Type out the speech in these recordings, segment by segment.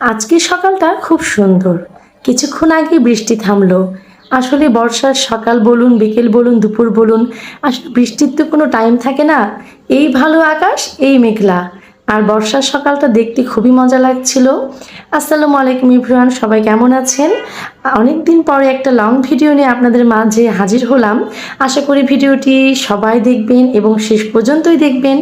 আজকের সকালটা খুব সুন্দর। কিছুক্ষণ আগে বৃষ্টি থামলো। আসলে বর্ষার সকাল বলুন, বিকেল বলুন, দুপুর বলুন, আসলে বৃষ্টির তো কোনো টাইম থাকে না। এই ভালো আকাশ, এই মেঘলা। আর বর্ষার সকালটা দেখতে খুবই মজা লাগছিল। আসসালামু আলাইকুম ইভরান সবাই কেমন আছেন? অনেক দিন পরে একটা লং ভিডিও নিয়ে আপনাদের মাঝে হাজির হলাম। আশা করি ভিডিওটি সবাই দেখবেন এবং শেষ পর্যন্তই দেখবেন।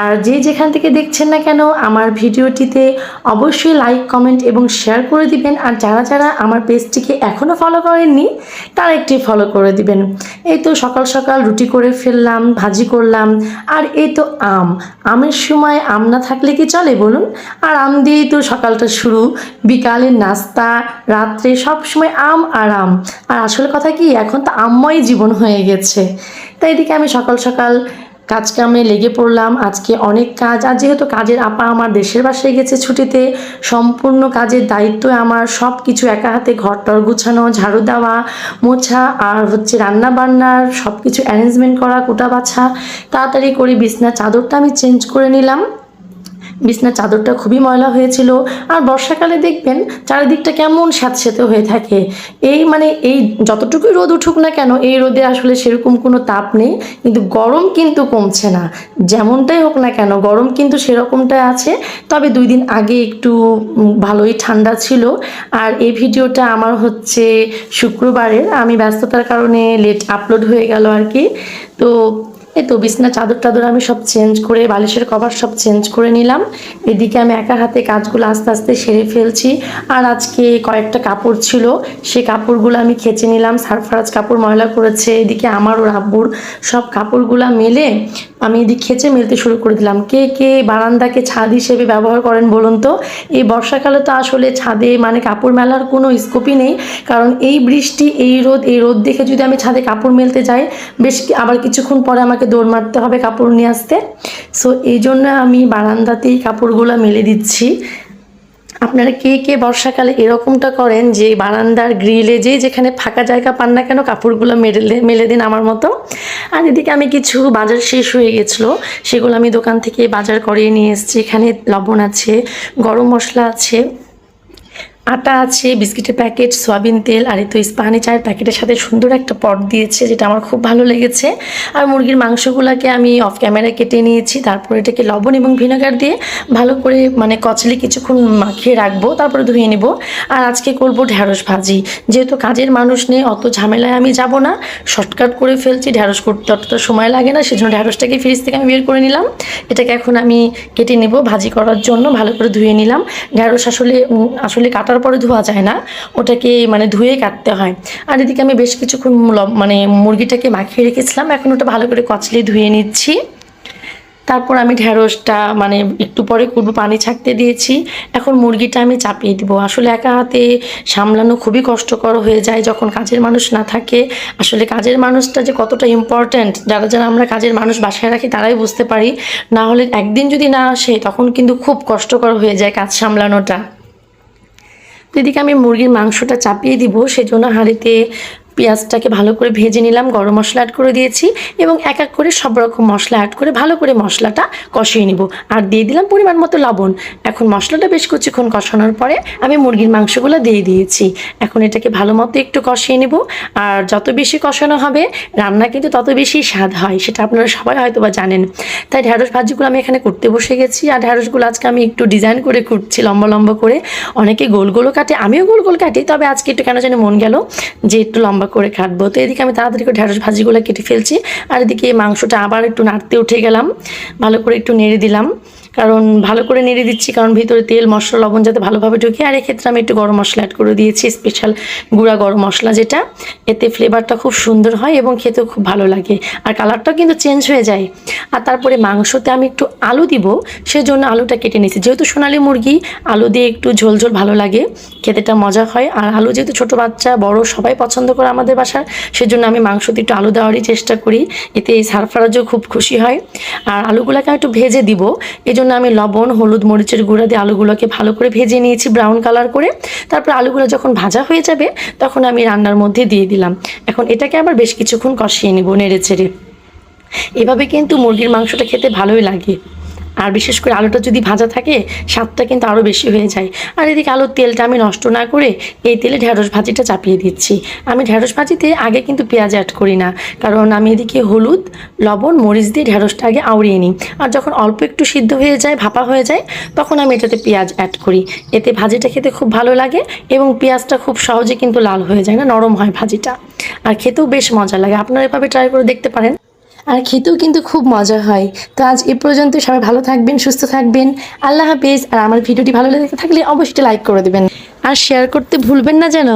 আর যে যেখান থেকে দেখছেন না কেন, আমার ভিডিওটিতে অবশ্যই লাইক কমেন্ট এবং শেয়ার করে দিবেন। আর যারা যারা আমার পেজটিকে এখনও ফলো করেননি, তারা একটি ফলো করে দিবেন। এই তো সকাল সকাল রুটি করে ফেললাম, ভাজি করলাম। আর এই তো আম। আমের সময় আম না থাকলে কি চলে বলুন? আর আম দিয়েই তো সকালটা শুরু। বিকালের নাস্তা, রাত্রে সব সময় আম আর আম। আর আসলে কথা কি, এখন তো আম্ময় জীবন হয়ে গেছে। তাই এদিকে আমি সকাল সকাল কাজ কামে লেগে পড়লাম। আজকে অনেক কাজ। আর যেহেতু কাজের আপা আমার দেশের বাসায় গেছে ছুটিতে, সম্পূর্ণ কাজের দায়িত্ব আমার। সব কিছু একা হাতে ঘর টর গুছানো, ঝাড়ু দেওয়া, মোছা আর হচ্ছে রান্না বান্নার সব কিছু অ্যারেঞ্জমেন্ট করা, কোটা বাছা। তাড়াতাড়ি করে বিছনার চাদরটা আমি চেঞ্জ করে নিলাম। বিছনার চাদরটা খুবই ময়লা হয়েছিল। আর বর্ষাকালে দেখবেন চারিদিকটা কেমন স্যাঁতস্যাঁতে হয়ে থাকে। এই মানে এই যতটুকুই রোদ উঠুক না কেন, এই রোদে আসলে সেরকম কোনো তাপ নেই। কিন্তু গরম কিন্তু কমছে না। যেমনটাই হোক না কেন, গরম কিন্তু সেরকমটাই আছে। তবে দুই দিন আগে একটু ভালোই ঠান্ডা ছিল। আর এই ভিডিওটা আমার হচ্ছে শুক্রবারের। আমি ব্যস্ততার কারণে লেট আপলোড হয়ে গেল আর কি। তো এই তো বিছনা চাদর টাদর আমি সব চেঞ্জ করে, বালিশের কভার সব চেঞ্জ করে নিলাম। এদিকে আমি একা হাতে কাজগুলো আস্তে আস্তে সেরে ফেলছি। আর আজকে কয়েকটা কাপড় ছিল, সে কাপড়গুলো আমি খেচে নিলাম। সারফারাজ কাপড় ময়লা করেছে। এদিকে আমার ওর আব্বুর সব কাপড়গুলো মেলে আমি এদিক খেচে মেলতে শুরু করে দিলাম। কে কে বারান্দাকে ছাদ হিসেবে ব্যবহার করেন বলুন তো? এই বর্ষাকালে তো আসলে ছাদে মানে কাপড় মেলার কোনো স্কোপই নেই। কারণ এই বৃষ্টি, এই রোদ এই রোদ দেখে যদি আমি ছাদে কাপড় মেলতে যাই, বেশ আবার কিছুক্ষণ পরে আমাকে দৌড় মারতে হবে কাপড় নিয়ে আসতে। সো এই জন্য আমি বারান্দাতেই কাপড়গুলো মেলে দিচ্ছি। আপনারা কে কে বর্ষাকালে এরকমটা করেন যে বারান্দার গ্রিলে যে যেখানে ফাঁকা জায়গা পান না কেন, কাপড়গুলো মেলে মেলে দিন আমার মতো? আর এদিকে আমি কিছু বাজার শেষ হয়ে গেছিল, সেগুলো আমি দোকান থেকে বাজার করিয়ে নিয়ে এসেছি। এখানে লবণ আছে, গরম মশলা আছে। আটা আছে, বিস্কিটের প্যাকেট, সয়াবিন তেল, আর এই তো ইস্পাহানি চায়ের প্যাকেটের সাথে সুন্দর একটা পট দিয়েছে, যেটা আমার খুব ভালো লেগেছে। আর মুরগির মাংসগুলোকে আমি অফ ক্যামেরা কেটে নিয়েছি, তারপর এটাকে লবণ এবং ভিনেগার দিয়ে ভালো করে মানে কচলি কিছুক্ষণ মাখিয়ে রাখব, তারপরে ধুয়ে নিব। আর আজকে করব ঢ্যাঁড়স ভাজি। যেহেতু কাজের মানুষ নেই, অত ঝামেলায় আমি যাব না। শর্টকাট করে ফেলছি ঢ্যাঁড়স করতে অতটা সময় লাগে না, সেজন্য ঢ্যাঁড়সটাকে ফ্রিজ থেকে আমি বের করে নিলাম। এটাকে এখন আমি কেটে নেব, ভাজি করার জন্য ভালো করে ধুয়ে নিলাম। ঢ্যাঁড়স আসলে আসলে আসলে কাটার পরে ধোয়া যায় না, ওটাকে মানে ধুয়ে কাটতে হয়। আর এদিকে আমি বেশ কিছুক্ষণ মানে মুরগিটাকে মাখিয়ে রেখেছিলাম, এখন ওটা ভালো করে কচলে ধুয়ে নিচ্ছি। তারপর আমি ঢ্যাঁড়সটা মানে একটু পরে করব, পানি ছাকতে দিয়েছি। এখন মুরগিটা আমি চাপিয়ে দিব। আসলে একা হাতে সামলানো খুবই কষ্টকর হয়ে যায় যখন কাজের মানুষ না থাকে। আসলে কাজের মানুষটা যে কতটা ইম্পর্ট্যান্ট যারা যারা আমরা কাজের মানুষ বাসায় রাখি তারাই বুঝতে পারি। না হলে একদিন যদি না আসে, তখন কিন্তু খুব কষ্টকর হয়ে যায় কাজ সামলানোটা। এদিকে আমি মুরগির মাংসটা চাপিয়ে দিব সেজন্য হাঁড়িতে পেঁয়াজটাকে ভালো করে ভেজে নিলাম, গরম মশলা অ্যাড করে দিয়েছি এবং এক এক করে সব রকম মশলা অ্যাড করে ভালো করে মশলাটা কষিয়ে নিব। আর দিয়ে দিলাম পরিমাণ মতো লবণ। এখন মশলাটা বেশ কিছুক্ষণ কষানোর পরে আমি মুরগির মাংসগুলো দিয়ে দিয়েছি। এখন এটাকে ভালো মতো একটু কষিয়ে নিব। আর যত বেশি কষানো হবে, রান্না কিন্তু তত বেশি স্বাদ হয়, সেটা আপনারা সবাই হয়তো বা জানেন। তাই ঢ্যাঁড়স ভাজিগুলো আমি এখানে করতে বসে গেছি। আর ঢ্যাঁড়সগুলো আজকে আমি একটু ডিজাইন করে কুটছি লম্বা লম্বা করে। অনেকে গোল গোলও কাটে, আমিও গোল গোল কাটি, তবে আজকে একটু কেন জানি মন গেল যে একটু লম্বা করে কাটবো। তো এদিকে আমি তাড়াতাড়ি করে ঢ্যাঁড়স ভাজিগুলো কেটে ফেলছি। আর এদিকে মাংসটা আবার একটু নাড়তে উঠে গেলাম। ভালো করে একটু নেড়ে দিলাম। কারণ ভালো করে নেড়ে দিচ্ছি, কারণ ভিতরে তেল, মশলা, লবণ যাতে ভালোভাবে ঢুকে। আর এক্ষেত্রে আমি একটু গরম মশলা অ্যাড করে দিয়েছি স্পেশাল গুঁড়া গরম মশলা যেটা। এতে ফ্লেভারটা খুব সুন্দর হয় এবং খেতেও খুব ভালো লাগে। আর কালারটাও কিন্তু চেঞ্জ হয়ে যায়। আর তারপরে মাংসতে আমি একটু আলু দিব, সেজন্য আলুটা কেটে নিয়েছি। যেহেতু সোনালি মুরগি, আলু দিয়ে একটু ঝোল ঝোল ভালো লাগে খেতেটা মজা হয়। আর আলু যেহেতু ছোটো বাচ্চা, বড় সবাই পছন্দ করে আমাদের বাসার, সেজন্য আমি মাংসতে একটু আলু দেওয়ারই চেষ্টা করি। এতে এই সারফারাজও খুব খুশি হয়। আর আলুগুলোকে আমি একটু ভেজে দিব। এই জন্য আমি লবণ, হলুদ, মরিচের গুঁড়া দিয়ে আলুগুলোকে ভালো করে ভেজে নিয়েছি ব্রাউন কালার করে। তারপর আলুগুলো যখন ভাজা হয়ে যাবে, তখন আমি রান্নার মধ্যে দিয়ে দিলাম। এখন এটাকে আবার বেশ কিছুক্ষণ কষিয়ে নিব নেড়ে চেড়ে এভাবে কিন্তু মুরগির মাংসটা খেতে ভালোই লাগে। আর বিশেষ করে আলুটা যদি ভাজা থাকে, স্বাদটা কিন্তু আরও বেশি হয়ে যায়। আর এদিকে আলুর তেলটা আমি নষ্ট না করে এই তেলে ঢ্যাঁড়স ভাজিটা চাপিয়ে দিচ্ছি। আমি ঢ্যাঁড়স ভাজিতে আগে কিন্তু পেঁয়াজ অ্যাড করি না। কারণ আমি এদিকে হলুদ, লবণ, মরিচ দিয়ে ঢ্যাঁড়সটা আগে আউড়িয়ে নিই। আর যখন অল্প একটু সিদ্ধ হয়ে যায়, ভাপা হয়ে যায়, তখন আমি এটাতে পেঁয়াজ অ্যাড করি। এতে ভাজিটা খেতে খুব ভালো লাগে এবং পেঁয়াজটা খুব সহজে কিন্তু লাল হয়ে যায় না, নরম হয় ভাজিটা। আর খেতেও বেশ মজা লাগে। আপনারা এভাবে ট্রাই করে দেখতে পারেন। আর খেতেও কিন্তু খুব মজা হয়। তো আজ এ পর্যন্ত সবাই ভালো থাকবেন, সুস্থ থাকবেন। আল্লাহ হাফেজ। আর আমার ভিডিওটি ভালো লেগে থাকলে অবশ্যই লাইক করে দেবেন। আর শেয়ার করতে ভুলবেন না যেন।